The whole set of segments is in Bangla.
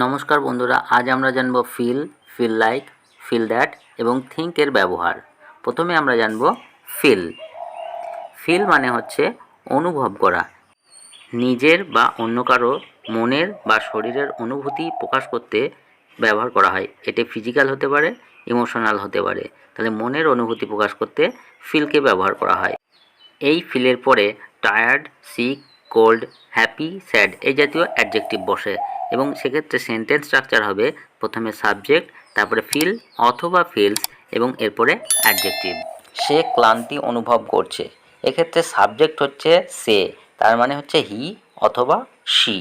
নমস্কার বন্ধুরা, আজ আমরা জানব feel feel like feel that এবং থিঙ্ক এর ব্যবহার। প্রথমে আমরা জানব ফিল ফিল মানে হচ্ছে অনুভব করা। নিজের বা অন্য কারও মনের বা শরীরের অনুভূতি প্রকাশ করতে ব্যবহার করা হয়। এটি ফিজিক্যাল হতে পারে ইমোশনাল হতে পারে। তাহলে মনের অনুভূতি প্রকাশ করতে ফিলকে ব্যবহার করা হয়। এই ফিলের পরে tired sick cold happy sad এই জাতীয় অ্যাডজেক্টিভ বসে এবং সেক্ষেত্রে সেন্টেন্স স্ট্রাকচার হবে প্রথমে সাবজেক্ট তারপরে ফিল অথবা ফিলস এবং এরপরে অ্যাডজেক্টিভ সে ক্লান্তি অনুভব করছে। এক্ষেত্রে সাবজেক্ট হচ্ছে সে, তার মানে হচ্ছে হি অথবা শি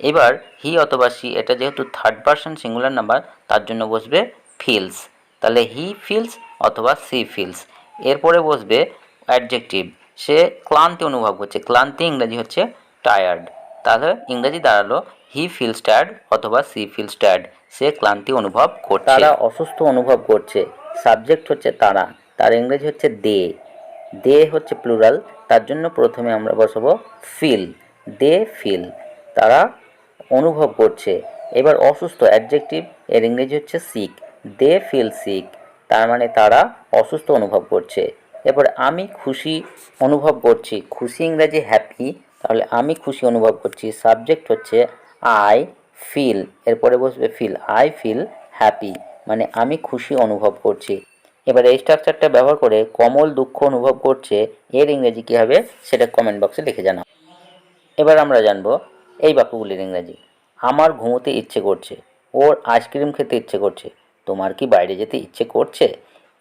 এবার হি অথবা সি এটা যেহেতু থার্ড পার্সন সিঙ্গুলার নাম্বার তার জন্য বসবে ফিলস তাহলে হি ফিলস অথবা সি ফিলস এরপরে বসবে অ্যাডজেক্টিভ সে ক্লান্তি অনুভব করছে। ক্লান্তি ইংরাজি হচ্ছে টায়ার্ড তাহলে ইংরেজি দাঁড়াল হি ফিলস টায়ার্ড অথবা সি ফিলস টায়ার্ড সে ক্লান্তি অনুভব করছে। তারা অসুস্থ অনুভব করছে। সাবজেক্ট হচ্ছে তারা। তার ইংরেজি হচ্ছে দে দে হচ্ছে প্লুরাল তার জন্য প্রথমে আমরা বসাবো ফিল দে ফিল তারা অনুভব করছে। এবার অসুস্থ অ্যাডজেক্টিভ এর ইংরেজি হচ্ছে সিক দে ফিল সিক তার মানে তারা অসুস্থ অনুভব করছে। এবার আমি খুশি অনুভব করছি। খুশি ইংরেজি হ্যাপি তাহলে আমি খুশি অনুভব করছি। সাবজেক্ট হচ্ছে আই ফিল এরপরে বসবে ফিল আই ফিল হ্যাপি মানে আমি খুশি অনুভব করছি। এবার এই স্ট্রাকচারটা ব্যবহার করে কমল দুঃখ অনুভব করছে, এর ইংরেজি কী হবে সেটা কমেন্ট বক্সে লিখে জানাও। এবার আমরা জানব এই বাক্যগুলির ইংরেজি। আমার ঘুমোতে ইচ্ছে করছে, ওর আইসক্রিম খেতে ইচ্ছে করছে, তোমার কি বাইরে যেতে ইচ্ছে করছে?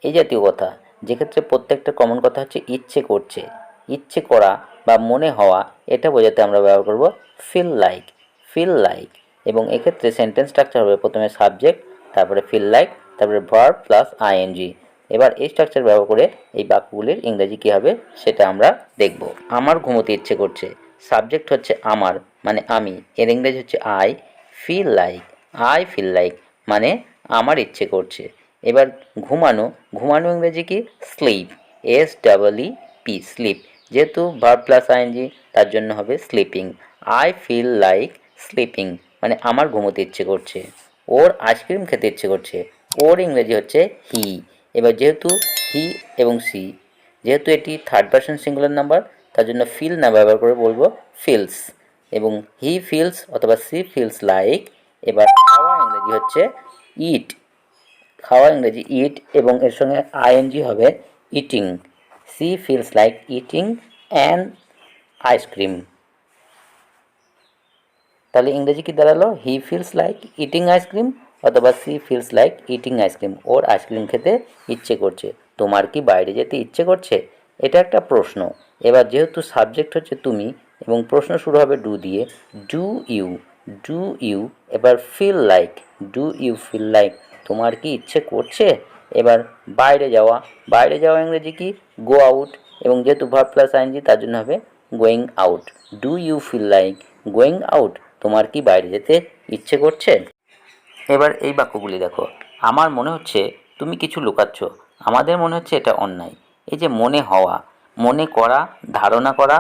এই জাতীয় কথা। যেক্ষেত্রে প্রত্যেকটা কমন কথা হচ্ছে ইচ্ছে করছে। ইচ্ছে করা বা মনে হওয়া, এটা বোঝাতে আমরা ব্যবহার করব ফিল লাইক ফিল লাইক এবং এক্ষেত্রে সেন্টেন্স স্ট্রাকচার হবে প্রথমে সাবজেক্ট তারপরে ফিল লাইক তারপরে ভার্ব প্লাস আইএনজি এবার এই স্ট্রাকচার ব্যবহার করে এই বাক্যগুলির ইংরেজি কী হবে সেটা আমরা দেখব। আমার ঘুমোতে ইচ্ছে করছে। সাবজেক্ট হচ্ছে আমার মানে আমি। এর ইংরেজি হচ্ছে I feel like I feel like মানে আমার ইচ্ছে করছে। এবার ঘুমানো ঘুমানো ইংরেজি কি? Sleep S double E P sleep. যেহেতু ভার্ব প্লাস আইএনজি, তার জন্য হবে sleeping. I feel like sleeping মানে আমার ঘুমোতে ইচ্ছে করছে। ওর আইসক্রিম খেতে ইচ্ছে করছে। ওর ইংরেজি হচ্ছে হি। এবার যেহেতু হি এবং সি, যেহেতু এটি থার্ড পার্সন সিঙ্গুলার নাম্বার তার জন্য ফিল না ব্যবহার করে বলব ফিলস এবং হি ফিলস অথবা সি ফিলস লাইক এবার খাওয়া ইংরেজি হচ্ছে ইট খাওয়া ইংরেজি ইট এবং এর সঙ্গে আইএনজি হবে eating she feels like eating and ice cream তাহলে ইংরেজি কি দাঁড়াল? He feels like eating ice cream অথবা she feels like eating ice cream or ice cream খেতে ইচ্ছে করছে। তোমার কি বাইরে যেতে ইচ্ছে করছে? এটা একটা প্রশ্ন। এবার যেহেতু সাবজেক্ট হচ্ছে তুমি এবং প্রশ্ন শুরু হবে ডু দিয়ে ডু ইউ ডু ইউ এবার feel like do you feel like তোমার কি ইচ্ছে করছে? এবার বাইরে যাওয়া। বাইরে যাওয়া ইংরেজি কি? গো আউট এবং যেহেতু ভার্ব প্লাস আইনজি তার জন্য হবে going out do you feel like going out তোমার কি বাইরে যেতে ইচ্ছে করছে? এবার এই বাক্যগুলি দেখো। আমার মনে হচ্ছে তুমি কিছু লুকাচ্ছ। আমাদের মনে হচ্ছে এটা অন্যায়। এই যে মনে হওয়া, মনে করা, ধারণা করা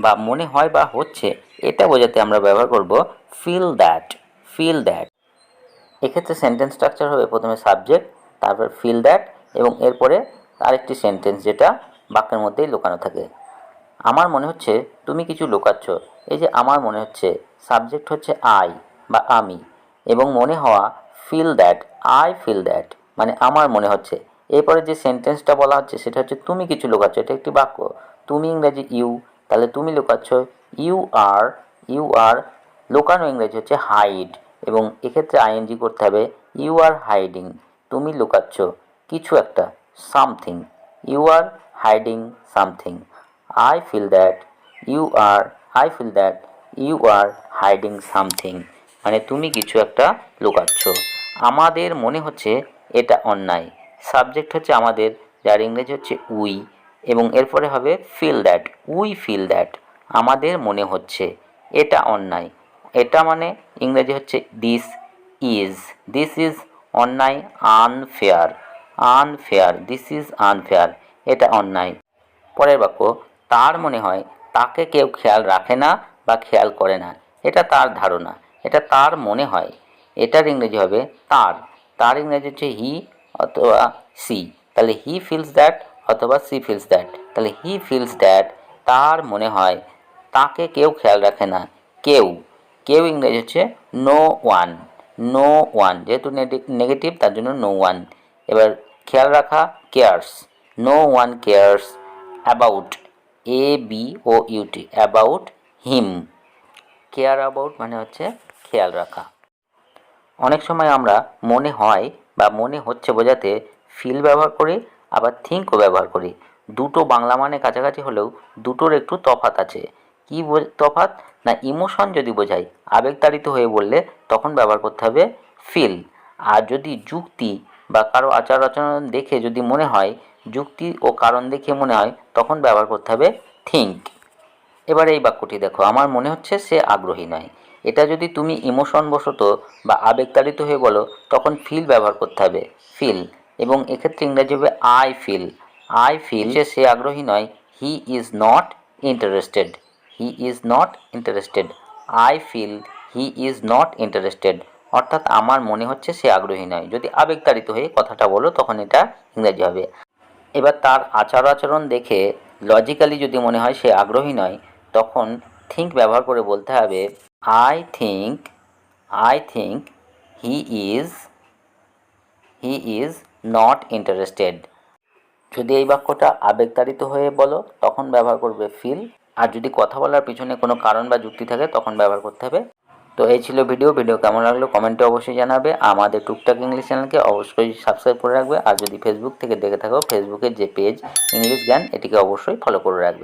বা মনে হয় বা হচ্ছে, এটা বোঝাতে আমরা ব্যবহার করব ফিল দ্যাট ফিল দ্যাট এক্ষেত্রে সেন্টেন্স স্ট্রাকচার হবে প্রথমে সাবজেক্ট তারপর ফিল দ্যাট এবং এরপরে আরেকটি সেন্টেন্স যেটা বাক্যের মধ্যেই লুকানো থাকে। আমার মনে হচ্ছে তুমি কিছু লুকাচ্ছ। এই যে আমার মনে হচ্ছে সাবজেক্ট হচ্ছে আই বা আমি এবং মনে হওয়া feel that I feel that মানে আমার মনে হচ্ছে। এরপরে যে সেন্টেন্সটা বলা হচ্ছে সেটা হচ্ছে তুমি কিছু লুকাচ্ছ, এটা একটি বাক্য। তুমি ইংরেজি ইউ তাহলে তুমি লুকাচ্ছ ইউ আর ইউ আর লুকানো ইংরেজি হচ্ছে হাইড এবং এক্ষেত্রে আইএনজি করতে হবে ইউ আর হাইডিং তুমি লুকাচ্ছ। কিছু একটা something you are hiding something I feel that you are I feel that you are hiding something মানে তুমি কিছু একটা লুকাচ্ছ। আমাদের মনে হচ্ছে এটা অন্যায়। সাবজেক্ট হচ্ছে আমাদের, যার ইংরেজি হচ্ছে উই এবং এরপরে হবে feel that we feel that আমাদের মনে হচ্ছে এটা অন্যায়। এটা মানে ইংরেজি হচ্ছে দিস ইজ দিস ইজ অন্যায় unfair unfair this is unfair এটা অন্যায়। পরের বাক্য, তার মনে হয় তাকে কেউ খেয়াল রাখে না বা খেয়াল করে না। এটা তার ধারণা। এটা তার মনে হয়। এটার ইংরেজি হবে তার। তার ইংরেজি হচ্ছে হি অথবা সি তাহলে হি ফিলস দ্যাট অথবা সি ফিলস দ্যাট তাহলে হি ফিলস দ্যাট তার মনে হয় তাকে কেউ খেয়াল রাখে না। কেউ। কেউ ইংরেজি হচ্ছে নো ওয়ান নো ওয়ান যেহেতু নেগেটিভ তার জন্য নো ওয়ান এবার খেয়াল রাখা cares no one cares about A B O U T about him care about মানে হচ্ছে খেয়াল রাখা। অনেক সময় আমরা মনে হয় বা মনে হচ্ছে বোঝাতে ফিল ব্যবহার করি, আবার থিঙ্কও ব্যবহার করি। দুটো বাংলা মানে কাছাকাছি হলেও দুটোর একটু তফাত আছে। কী তফাৎ না ইমোশন যদি বোঝাই, আবেগতাড়িত হয়ে বললে তখন ব্যবহার করতে হবে ফিল আর যদি যুক্তি বা কারও আচার আচরণ দেখে যদি মনে হয়, যুক্তি ও কারণ দেখে মনে হয়, তখন ব্যবহার করতে হবে থিঙ্ক এবার এই বাক্যটি দেখো, আমার মনে হচ্ছে সে আগ্রহী নয়। এটা যদি তুমি ইমোশন বশত বা আবেগতাড়িত হয়ে বলো, তখন ফিল ব্যবহার করতে হবে ফিল এবং এক্ষেত্রে ইংরাজি হবে আই ফিল আই ফিল যে সে আগ্রহী নয় he is not interested he is not interested I feel he is not interested অর্থাৎ আমার মনে হচ্ছে সে আগ্রহী নয়। যদি আবেগতাড়িত হয়ে কথাটা বলো, তখন এটা ইংরাজি হবে। এবার তার আচার আচরণ দেখে লজিক্যালি যদি মনে হয় সে আগ্রহী নয়, তখন থিঙ্ক ব্যবহার করে বলতে হবে I think I think he is he is not interested যদি এই বাক্যটা আবেগতাড়িত হয়ে বলো, তখন ব্যবহার করবে ফিল আর যদি কথা বলার পিছনে কোনো কারণ বা যুক্তি থাকে, তখন ব্যবহার করতে হবে। তো এই ছিল ভিডিও ভিডিও কেমন লাগল কমেন্টে অবশ্যই জানাবে। আমাদের টুকটাক ইংলিশ চ্যানেলকে অবশ্যই সাবস্ক্রাইব করে রাখবে। আর যদি ফেসবুক থেকে দেখে থাকো ফেসবুকের যে পেজ ইংলিশ জ্ঞান, এটিকে অবশ্যই ফলো করে রাখবে।